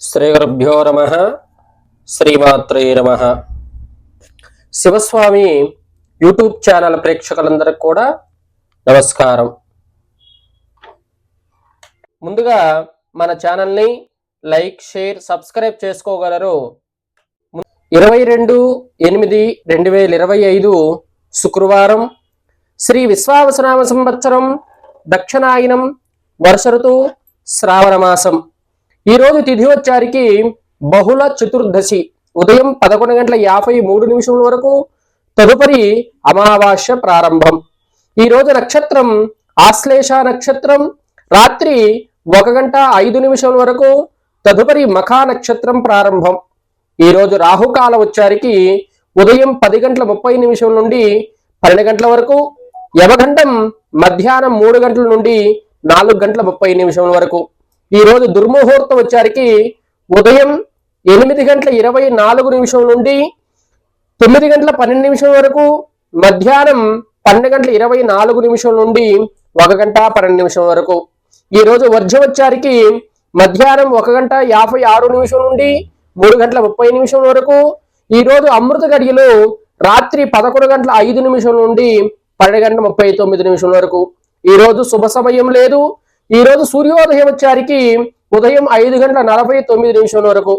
శ్రీగురుభ్యో నమ. శ్రీమాత్రే నమ. శివస్వామి యూట్యూబ్ ఛానల్ ప్రేక్షకులందరికి కూడా నమస్కారం. ముందుగా మన ఛానల్ని లైక్ షేర్ సబ్స్క్రైబ్ చేసుకోగలరు. ఇరవై రెండు ఎనిమిది రెండు వేల ఇరవై ఐదు శుక్రవారం శ్రీ విశ్వావసనామ సంవత్సరం దక్షిణాయనం వర్ష ఋతు శ్రావణ మాసం. ఈరోజు తిథి వచ్చారికి బహుళ చతుర్దశి. ఉదయం పదకొండు గంటల యాభై మూడు నిమిషముల వరకు తదుపరి అమావాస్య ప్రారంభం. ఈ రోజు నక్షత్రం ఆశ్లేష నక్షత్రం. రాత్రి ఒక గంట ఐదు నిమిషముల వరకు తదుపరి మఖా నక్షత్రం ప్రారంభం. ఈరోజు రాహుకాల వచ్చారికి ఉదయం పది గంటల ముప్పై నిమిషం నుండి పన్నెండు గంటల వరకు యమగండం మధ్యాహ్నం మూడు గంటల నుండి నాలుగు గంటల ముప్పై నిమిషం వరకు. ఈ రోజు దుర్ముహూర్తం వచ్చారికి ఉదయం ఎనిమిది గంటల ఇరవై నాలుగు నిమిషం నుండి తొమ్మిది గంటల పన్నెండు నిమిషం వరకు మధ్యాహ్నం పన్నెండు గంటల ఇరవై నాలుగు నిమిషం నుండి ఒక గంట పన్నెండు నిమిషం వరకు. ఈ రోజు వర్జం వచ్చారికి మధ్యాహ్నం ఒక గంట యాభై ఆరు నిమిషం నుండి మూడు గంటల ముప్పై నిమిషం వరకు. ఈ రోజు అమృత గడియలో రాత్రి పదకొండు గంటల ఐదు నిమిషం నుండి పన్నెండు గంటల ముప్పై తొమ్మిది నిమిషం వరకు. ఈ రోజు శుభ సమయం లేదు. ఈ రోజు సూర్యోదయం వచ్చారికి ఉదయం ఐదు గంటల నలభై తొమ్మిది నిమిషం వరకు.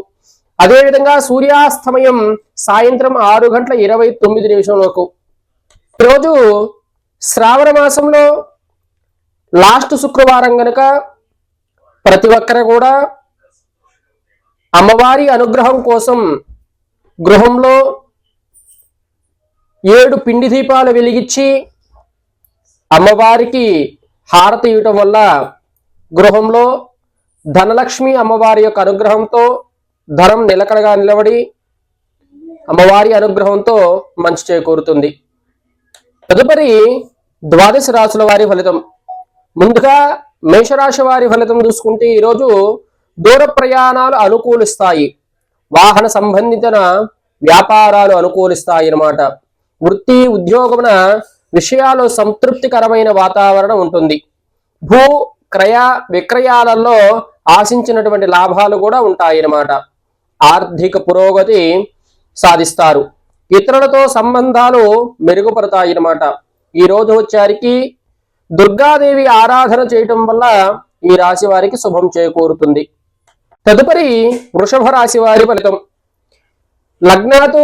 అదేవిధంగా సూర్యాస్తమయం సాయంత్రం ఆరు గంటల ఇరవై తొమ్మిది నిమిషం వరకు. ఈరోజు శ్రావణ మాసంలో లాస్ట్ శుక్రవారం గనుక ప్రతి ఒక్కరు కూడా అమ్మవారి అనుగ్రహం కోసం గృహంలో ఏడు పిండి దీపాలు వెలిగించి అమ్మవారికి హారతి ఇవ్వటం వల్ల గృహంలో ధనలక్ష్మి అమ్మవారి యొక్క అనుగ్రహంతో ధనం నిలకడగా నిలబడి అమ్మవారి అనుగ్రహంతో మంచి చేకూరుతుంది. తదుపరి ద్వాదశ రాశుల వారి ఫలితం. ముందుగా మేషరాశి వారి ఫలితం చూసుకుంటే ఈరోజు దూర ప్రయాణాలు అనుకూలిస్తాయి. వాహన సంబంధించిన వ్యాపారాలు అనుకూలిస్తాయి అన్నమాట. వృత్తి ఉద్యోగమున విషయాలు సంతృప్తికరమైన వాతావరణం ఉంటుంది. భూ క్రయ విక్రయాలలో ఆశించినటువంటి లాభాలు కూడా ఉంటాయి అన్నమాట ఆర్థిక పురోగతి సాధిస్తారు. ఇతరులతో సంబంధాలు మెరుగుపడతాయి అన్నమాట ఈ రోజు వచ్చారికి దుర్గాదేవి ఆరాధన చేయటం వల్ల ఈ రాశి వారికి శుభం చేకూరుతుంది. తదుపరి వృషభ రాశి వారి ఫలితం. లగ్నాతు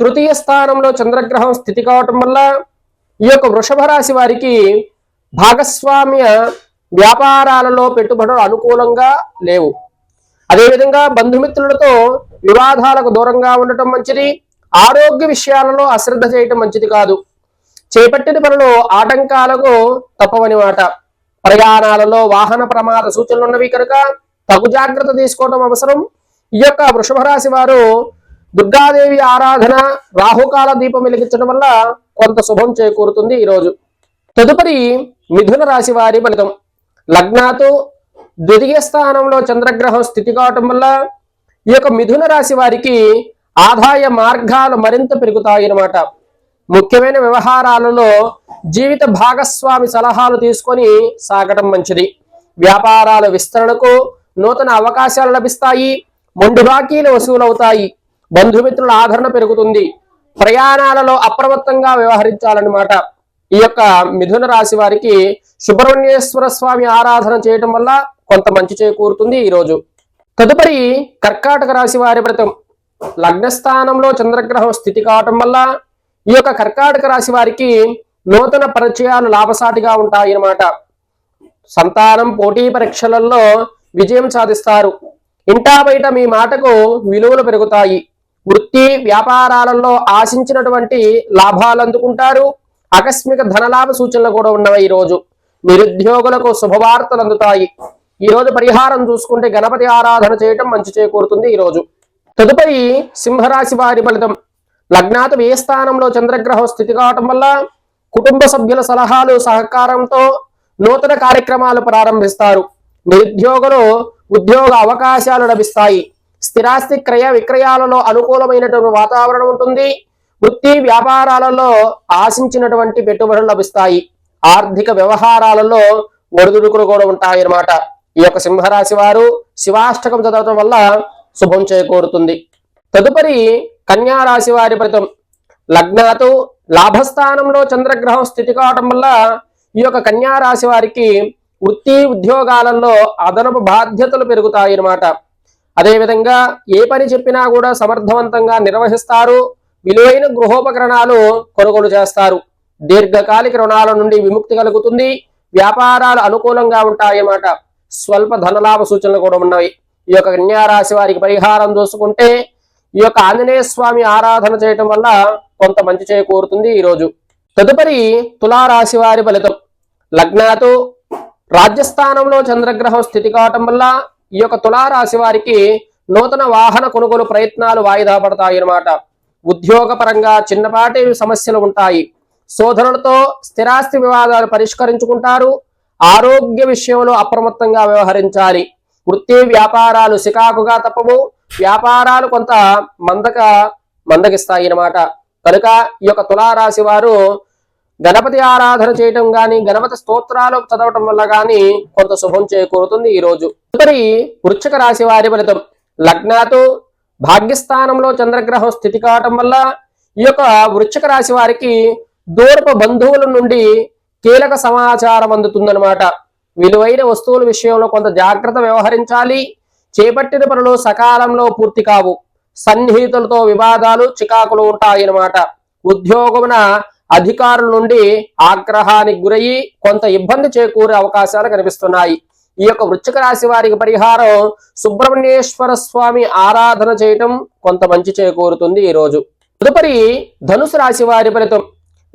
తృతీయ స్థానంలో చంద్రగ్రహం స్థితి కావటం వల్ల ఈ యొక్క వృషభ రాశి వారికి భాగస్వామ్య వ్యాపారాలలో పెట్టుబడులు అనుకూలంగా లేవు. అదేవిధంగా బంధుమిత్రులతో వివాదాలకు దూరంగా ఉండటం మంచిది ఆరోగ్య విషయాలలో అశ్రద్ధ చేయటం మంచిది కాదు. చేపట్టిన పనులు ఆటంకాలకు తప్పవని మాట. ప్రయాణాలలో వాహన ప్రమాద సూచనలు ఉన్నవి కనుక తగు జాగ్రత్త తీసుకోవడం అవసరం. ఈ యొక్క వృషభ రాశి వారు దుర్గాదేవి ఆరాధన రాహుకాల దీపం వెలిగించడం వల్ల కొంత శుభం చేకూరుతుంది ఈరోజు. తదుపరి మిథున రాశి వారి ఫలితం. లగ్నాతో ద్వితీయ స్థానంలో చంద్రగ్రహం స్థితి కావటం వల్ల ఈ యొక్క మిథున రాశి వారికి ఆదాయ మార్గాలు మరింత పెరుగుతాయి అన్నమాట ముఖ్యమైన వ్యవహారాలలో జీవిత భాగస్వామి సలహాలు తీసుకొని సాగటం మంచిది. వ్యాపారాల విస్తరణకు నూతన అవకాశాలు లభిస్తాయి. మొండి బాకీలు వసూలవుతాయి. బంధుమిత్రుల ఆదరణ పెరుగుతుంది. ప్రయాణాలలో అప్రమత్తంగా వ్యవహరించాలన్నమాట. ఈ యొక్క మిథున రాశి వారికి సుబ్రహ్మణ్యేశ్వర స్వామి ఆరాధన చేయటం వల్ల కొంత మంచి చేకూరుతుంది ఈరోజు తదుపరి కర్కాటక రాశి వారి వ్రతం. లగ్నస్థానంలో చంద్రగ్రహం స్థితి కావటం వల్ల ఈ యొక్క కర్కాటక రాశి వారికి నూతన పరిచయాలు లాభసాటిగా ఉంటాయి అన్నమాట సంతానం పోటీ పరీక్షలలో విజయం సాధిస్తారు. ఇంటా బయట మీ మాటకు విలువలు పెరుగుతాయి. వృత్తి వ్యాపారాలలో ఆశించినటువంటి లాభాలు అందుకుంటారు. ఆకస్మిక ధనలాభ సూచనలు కూడా ఉన్నవి ఈ రోజు? నిరుద్యోగులకు శుభవార్తలు అందుతాయి. ఈ రోజు పరిహారం చూసుకుంటే గణపతి ఆరాధన చేయటం మంచి చేకూరుతుంది ఈ రోజు. తదుపరి సింహరాశి వారి ఫలితం. లగ్నాత్ ఏ స్థానంలో చంద్రగ్రహం స్థితి కావటం వల్ల కుటుంబ సభ్యుల సలహాలు సహకారంతో నూతన కార్యక్రమాలు ప్రారంభిస్తారు. నిరుద్యోగులు ఉద్యోగ అవకాశాలు లభిస్తాయి. స్థిరాస్తి క్రయ విక్రయాలలో అనుకూలమైనటువంటి వాతావరణం ఉంటుంది. వృత్తి వ్యాపారాలలో ఆశించినటువంటి పెట్టుబడులు లభిస్తాయి. ఆర్థిక వ్యవహారాలలో ఒడిదుడుకులు కూడా ఉంటాయి అన్నమాట ఈ యొక్క సింహరాశి వారు శివాష్టకం చదవటం వల్ల శుభం చేకూరుతుంది. తదుపరి కన్యారాశి వారి ఫలితం. లగ్నాతు లాభస్థానంలో చంద్రగ్రహం స్థితి కావటం వల్ల ఈ యొక్క కన్యా రాశి వారికి వృత్తి ఉద్యోగాలలో అదనపు బాధ్యతలు పెరుగుతాయి అన్నమాట అదేవిధంగా ఏ పని చెప్పినా కూడా సమర్థవంతంగా నిర్వహిస్తారు. విలువైన గృహోపకరణాలు కొనుగోలు చేస్తారు. దీర్ఘకాలిక రుణాల నుండి విముక్తి కలుగుతుంది. వ్యాపారాలు అనుకూలంగా ఉంటాయన్నమాట స్వల్ప ధనలాభ సూచనలు కూడా ఉన్నాయి. ఈ యొక్క కన్యారాశి వారికి పరిహారం చూసుకుంటే ఈ యొక్క ఆంజనేయ స్వామి ఆరాధన చేయటం వల్ల కొంత మంచి చేకూరుతుంది ఈరోజు తదుపరి తులారాశి వారి ఫలితం. లగ్నాతో రాజ్యస్థానంలో చంద్రగ్రహం స్థితి కావటం వల్ల ఈ యొక్క తులారాశి వారికి నూతన వాహన కొనుగోలు ప్రయత్నాలు వాయిదా పడతాయి అన్నమాట. ఉద్యోగపరంగా చిన్నపాటి సమస్యలు ఉంటాయి. సోదరులతో స్థిరాస్తి వివాదాలు పరిష్కరించుకుంటారు. ఆరోగ్య విషయంలో అప్రమత్తంగా వ్యవహరించాలి. వృత్తి వ్యాపారాలు సికాకుగా తప్పవు. వ్యాపారాలు కొంత మందక మందగిస్తాయి అన్నమాట. కనుక ఈ యొక్క తులారాశి వారు గణపతి ఆరాధన చేయటం గాని గణపతి స్తోత్రాలు చదవటం వల్ల గాని కొంత శుభం చేకూరుతుంది ఈ రోజు తదుపరి వృక్షక రాశి వారి ఫలితం. లగ్నాతో భాగ్యస్థానంలో చంద్రగ్రహం స్థితి కావటం వల్ల ఈ యొక్క వృశ్చిక రాశి వారికి దూరపు బంధువుల నుండి కీలక సమాచారం అందుతుందనమాట విలువైన వస్తువుల విషయంలో కొంత జాగ్రత్త వ్యవహరించాలి. చేపట్టిన పనులు సకాలంలో పూర్తి కావు. సన్నిహితులతో వివాదాలు చికాకులు ఉంటాయన్నమాట. ఉద్యోగమున అధికారుల నుండి ఆగ్రహానికి గురయ్యి కొంత ఇబ్బంది చేకూరే అవకాశాలు కనిపిస్తున్నాయి. ఈ యొక్క వృశ్చిక రాశి వారికి పరిహారం సుబ్రహ్మణ్యేశ్వర స్వామి ఆరాధన చేయటం కొంత మంచి చేకూరుతుంది ఈ రోజు. తదుపరి ధనుసు రాశి వారి ఫలితం.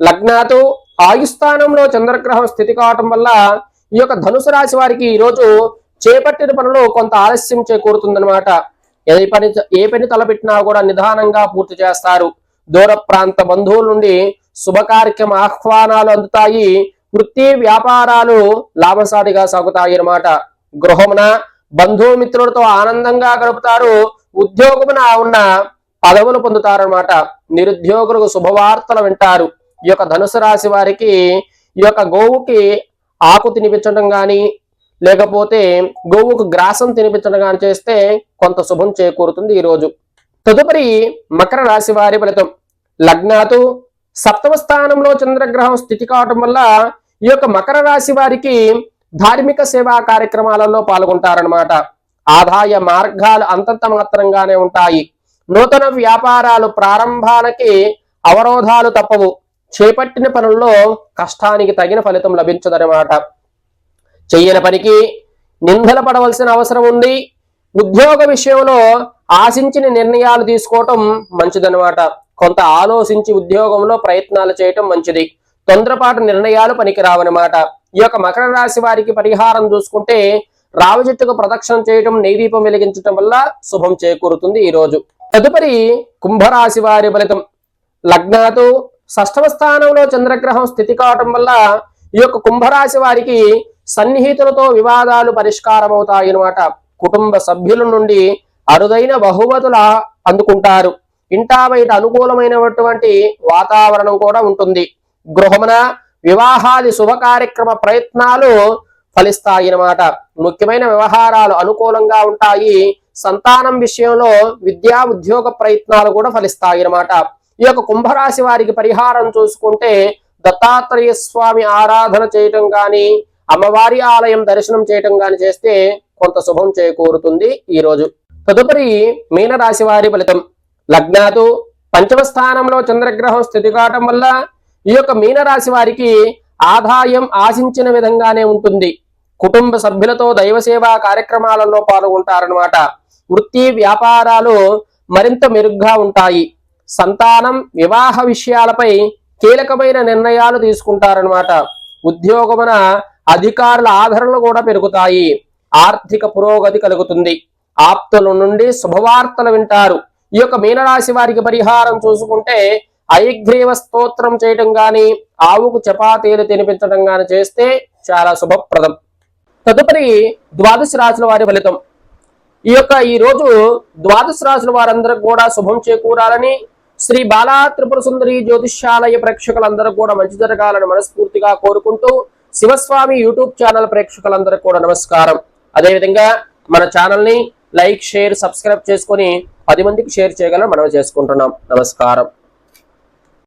లగ్నాతో ఆయుస్థానంలో చంద్రగ్రహం స్థితి కావటం వల్ల ఈ యొక్క ధనుసు రాశి వారికి ఈ రోజు చేపట్టిన పనులు కొంత ఆలస్యం చేకూరుతుందన్నమాట. ఏ పని ఏ పని తలపెట్టినా కూడా నిదానంగా పూర్తి చేస్తారు. దూర ప్రాంత బంధువుల నుండి శుభకార్యక్రమ ఆహ్వానాలు అందుతాయి. వృత్తి వ్యాపారాలు లాభసాటిగా సాగుతాయి అన్నమాట. గృహమున బంధుమిత్రులతో ఆనందంగా గడుపుతారు ఉద్యోగమున ఉన్న పదవులు పొందుతారన్నమాట. నిరుద్యోగులకు శుభవార్తలు వింటారు. ఈ యొక్క ధనుసు రాశి వారికి ఈ యొక్క గోవుకి ఆకు తినిపించడం గాని లేకపోతే గోవుకు గ్రాసం తినిపించడం కానీ చేస్తే కొంత శుభం చేకూరుతుంది ఈరోజు తదుపరి మకర రాశి వారి ఫలితం. లగ్నాతు సప్తమ స్థానంలో చంద్రగ్రహం స్థితి కావటం వల్ల ఈ యొక్క మకర రాశి వారికి ధార్మిక సేవా కార్యక్రమాలలో పాల్గొంటారనమాట ఆదాయ మార్గాలు అంతంత మాత్రంగానే ఉంటాయి. నూతన వ్యాపారాలు ప్రారంభానికి అవరోధాలు తప్పవు. చేపట్టిన పనుల్లో కష్టానికి తగిన ఫలితం లభించదనమాట చెయ్యని పనికి నిందల పడవలసిన అవసరం ఉంది. ఉద్యోగ విషయంలో ఆశించిన నిర్ణయాలు తీసుకోవటం మంచిదన్నమాట. కొంత ఆలోచించి ఉద్యోగంలో ప్రయత్నాలు చేయటం మంచిది. తొందరపాటు నిర్ణయాలు పనికిరావన్నమాట. ఈ యొక్క మకర రాశి వారికి పరిహారం చూసుకుంటే రావి చెట్టుకు ప్రదక్షిణం చేయటం నైదీపం వెలిగించటం వల్ల శుభం చేకూరుతుంది ఈ రోజు. తదుపరి కుంభరాశి వారి ఫలితం. లగ్నాతో షష్టమ స్థానంలో చంద్రగ్రహం స్థితి కావటం వల్ల ఈ యొక్క కుంభరాశి వారికి సన్నిహితులతో వివాదాలు పరిష్కారం అవుతాయి అన్నమాట కుటుంబ సభ్యుల నుండి అరుదైన బహుమతుల అందుకుంటారు. ఇంటా బయట అనుకూలమైనటువంటి వాతావరణం కూడా ఉంటుంది. గృహమున వివాహాది శుభ కార్యక్రమ ప్రయత్నాలు ఫలిస్తాయి ముఖ్యమైన వ్యవహారాలు అనుకూలంగా ఉంటాయి. సంతానం విషయంలో విద్యా ఉద్యోగ ప్రయత్నాలు కూడా ఫలిస్తాయి అన్నమాట ఈ యొక్క కుంభరాశి వారికి పరిహారం చూసుకుంటే దత్తాత్రేయ స్వామి ఆరాధన చేయటం గాని అమ్మవారి ఆలయం దర్శనం చేయటం గాని చేస్తే కొంత శుభం చేకూరుతుంది ఈ రోజు తదుపరి మీనరాశి వారి ఫలితం. లగ్నాతు పంచమ స్థానంలో చంద్రగ్రహం స్థితి కావటం వల్ల ఈ యొక్క మీనరాశి వారికి ఆదాయం ఆశించిన విధంగానే ఉంటుంది. కుటుంబ సభ్యులతో దైవ సేవా కార్యక్రమాలలో పాల్గొంటారనమాట వృత్తి వ్యాపారాలు మరింత మెరుగ్గా ఉంటాయి. సంతానం వివాహ విషయాలపై కీలకమైన నిర్ణయాలు తీసుకుంటారనమాట ఉద్యోగమున అధికారుల ఆదరణలు కూడా పెరుగుతాయి. ఆర్థిక పురోగతి కలుగుతుంది. ఆప్తుల నుండి శుభవార్తలు వింటారు. ఈ యొక్క మీనరాశి వారికి పరిహారం చూసుకుంటే ఐగ్రీవ స్తోత్రం చేయటం గాని ఆవుకు చపాతీలు తినిపించడం గాని చేస్తే చాలా శుభప్రదం. తదుపరి ద్వాదశ రాశుల వారి ఫలితం. ఈ యొక్క ఈ రోజు ద్వాదశ రాశుల వారందరికి కూడా శుభం చేకూరాలని శ్రీ బాలా త్రిపుర సుందరి జ్యోతిష్యాలయ ప్రేక్షకులందరూ కూడా మంచి జరగాలని మనస్ఫూర్తిగా కోరుకుంటూ శివస్వామి యూట్యూబ్ ఛానల్ ప్రేక్షకులందరూ కూడా నమస్కారం. అదేవిధంగా మన ఛానల్ని లైక్ షేర్ సబ్స్క్రైబ్ చేసుకొని పది మందికి షేర్ చేయగలని మనం చేసుకుంటున్నాం. నమస్కారం.